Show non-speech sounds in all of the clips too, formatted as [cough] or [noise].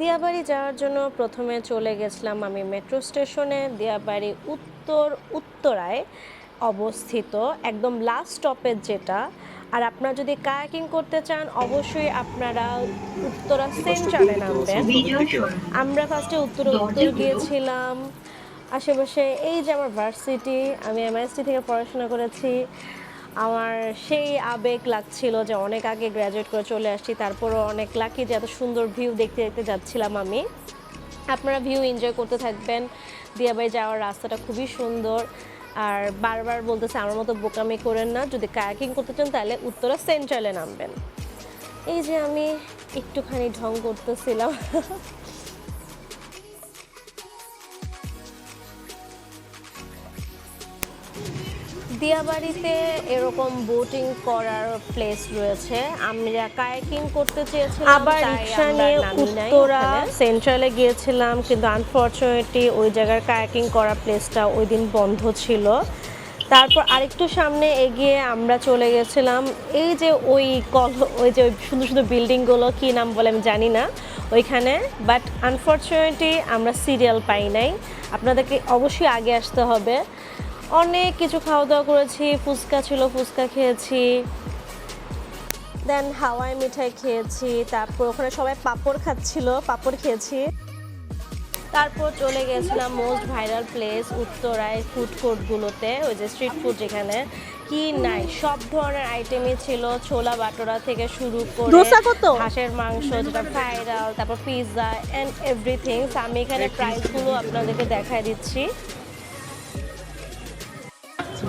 দিয়াবাড়ি যাওয়ার জন্য প্রথমে চলে গেছিলাম আমি মেট্রো স্টেশনে। দিয়াবাড়ি উত্তর উত্তরায় অবস্থিত একদম লাস্ট স্টপেজ যেটা। আর আপনারা যদি কায়াকিং করতে চান অবশ্যই আপনারা উত্তরা সেন্ট্রালে নামবেন। আমরা ফার্স্টে উত্তর উত্তর গিয়েছিলাম। আশেপাশে এই যে আমার ভার্সিটি আমি এমআইএসটি থেকে পড়াশোনা করেছি। আমার সেই আবেগ লাগছিল যে অনেক আগে গ্র্যাজুয়েট করে চলে আসছি, তারপরও অনেক লাকি যে এত সুন্দর ভিউ দেখতে দেখতে যাচ্ছিলাম আমি। আপনারা ভিউ এনজয় করতে থাকবেন। দিয়াবাই যাওয়ার রাস্তাটা খুবই সুন্দর। আর বারবার বলতেছে, আমার মতো বোকামি করেন না। যদি কায়াকিং করতে চান, তাহলে উত্তরা সেন্ট্রালে নামবেন। এই যে আমি একটুখানি ঢং করতেছিলাম। [laughs] দিয়াবাড়িতে এরকম বোটিং করার প্লেস রয়েছে। আমরা কায়াকিং করতে চেয়েছিলাম আবার রিক্সা নিয়ে উত্তরা সেন্ট্রালে গিয়েছিলাম কিন্তু আনফর্চুনেটলি ওই জায়গার কায়াকিং করা প্লেসটা ওই দিন বন্ধ ছিল। তারপর আরেকটু সামনে এগিয়ে আমরা চলে গেছিলাম। এই যে ওই কল ওই যে ওই সুন্দর সুন্দর বিল্ডিংগুলো কী নাম বলে আমি জানি না ওইখানে। বাট আনফর্চুনেটলি আমরা সিরিয়াল পাই নাই। আপনাদেরকে অবশ্যই আগে আসতে হবে। অনেক কিছু খাওয়া দাওয়া করেছি ফুচকা ছিল ফুচকা খেয়েছি। দেন হাওয়াই মিঠাই খেয়েছি তারপর ওখানে সবাই পাপড় খাচ্ছিল পাপড় খেয়েছি। তারপর চলে গেছিলাম মোস্ট ভাইরাল প্লেস উত্তরায় ফুড কোর্টগুলোতে ওই যে স্ট্রিট ফুড যেখানে। কি নাই সব ধরনের আইটেমই ছিল ছোলা বাটোরা থেকে শুরু করে দোসা কত? হাঁসের মাংস যেটা ভাইরাল তারপর পিৎজা অ্যান্ড এভরিথিং আমি এখানে প্রাইসগুলো আপনাদেরকে দেখায় দিচ্ছি।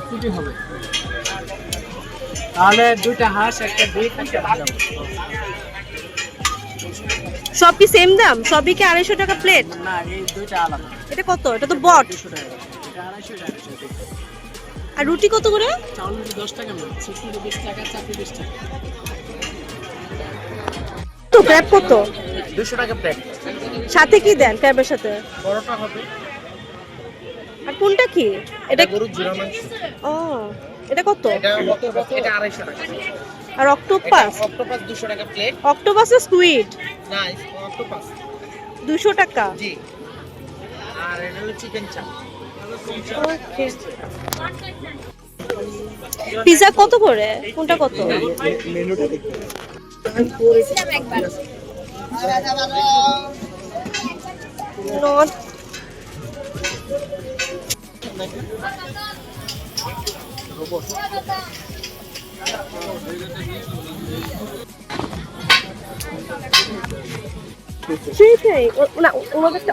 ছুটি হবে। তাহলে দুইটা হাঁস একটা ডিম একটা বাদাম সব কি সেম দাম? সবই কি আড়াইশো টাকা প্লেট না এই দুইটা আলাদা। এটা কত? এটা তো বট। আর রুটি কত করে? চাউল রুটি দশ টাকা না বিশ টাকা চাকরি বিশ টাকা। তো ক্র্যাব কত? দুশো টাকা প্লেট সাথে কি দেন ক্র্যাবের সাথে? বড়টা হবে। কোনটা কি? এটা গরুর জোড়া মাংস। ও এটা কত? এটা এটা আড়াইশো টাকা। আর অক্টোপাস? অক্টোপাস দুশো টাকা প্লেট অক্টোপাস স্কুইড না অক্টোপাস দুশো টাকা। জি। আর এটা হলো চিকেন চাপ পিজা কত করে? কোনটা কত? মেনুটা দেখতে নট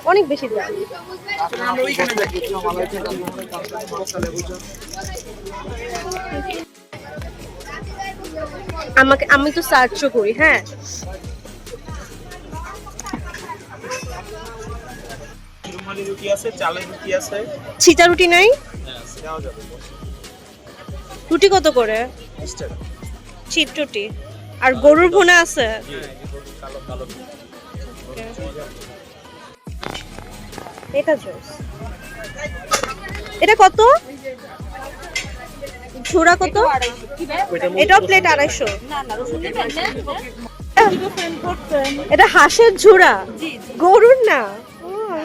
অনেক বেশি আমাকে আমি তো সার্চও করি হ্যাঁ। রুমালি রুটি আছে চালের রুটি আছে। ছিটা রুটি নাই? যাবে। রুটি কত করে? ছিট রুটি। আর গরুর ভুনা আছে? কালো কালো এটা জুস। এটা কত? ঝুরা কত? এটাও প্লেট আড়াইশো। এটা হাঁসের ঝুরা গরুর না?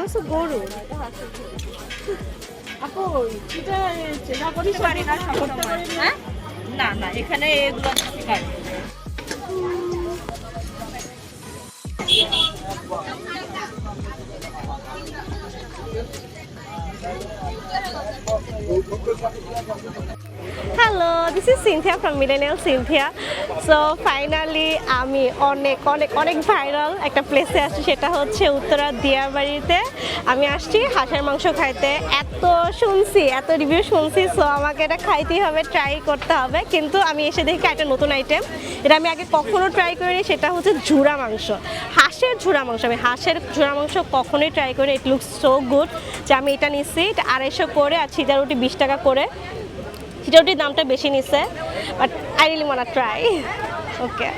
ও আমার তো গরু না না? এখানে এগুলো শিকার hello this is Cynthia from millennial Cynthia so finally আমি অনেক অনেক অনেক ভাইরাল একটা প্লেসে আসছি সেটা হচ্ছে উত্তরা দিয়াবাড়িতে। আমি আসছি হাঁসের মাংস খাইতে। এত শুনছি, এত রিভিউ শুনছি সো আমাকে এটা খাইতেই হবে ট্রাই করতে হবে। কিন্তু আমি এসে দেখি একটা নতুন আইটেম এটা আমি আগে কখনো ট্রাই করিনি, সেটা হচ্ছে ঝুরা মাংস। হাঁসের ঝুরা মাংস, আমি হাঁসের ঝুরা মাংস কখনোই ট্রাই করি ইট লুকস সো গুড যে আমি এটা নিচ্ছি, এটা আড়াইশো করে আর ছিটা রুটি বিশ টাকা করে। চিটাউটির দামটা বেশি নিচ্ছে but I really want try okay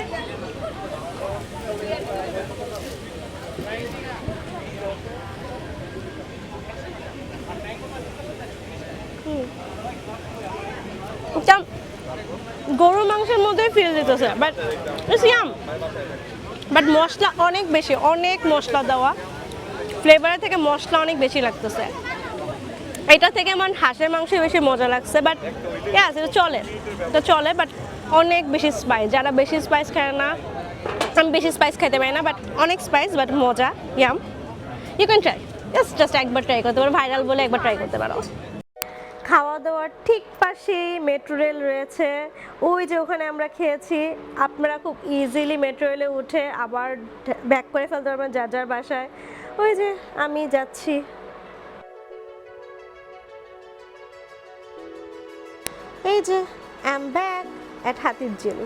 গরুর মাংসের মধ্যে ফিল দিতেছে বাট ইয়াম বাট মশলা অনেক বেশি, অনেক মশলা দেওয়া। ফ্লেভারের থেকে মশলা অনেক বেশি লাগতেছে। এটা থেকে আমার হাঁসের মাংস বেশি মজা লাগছে বাট ইয়াস এটা চলে। এটা চলে বাট অনেক বেশি স্পাইস যারা বেশি স্পাইস খায় না, আমি বেশি স্পাইস খাইতে পারি না বাট অনেক স্পাইস বাট মজা yum you can try just just একবার ট্রাই করতে পারো ভাইরাল বলে একবার ট্রাই করতে পারো। খাওয়া দাওয়ার ঠিক পাশেই মেট্রো রেল রয়েছে। ওই যে ওখানে আমরা খেয়েছি। আপনারা খুব ইজিলি মেট্রো রেলে উঠে আবার ব্যাক করে ফেলতে পারবেন যার যার বাসায়। ওই যে আমি যাচ্ছি। এই যে অ্যাম ব্যাক অ্যাট হাতির ঝিল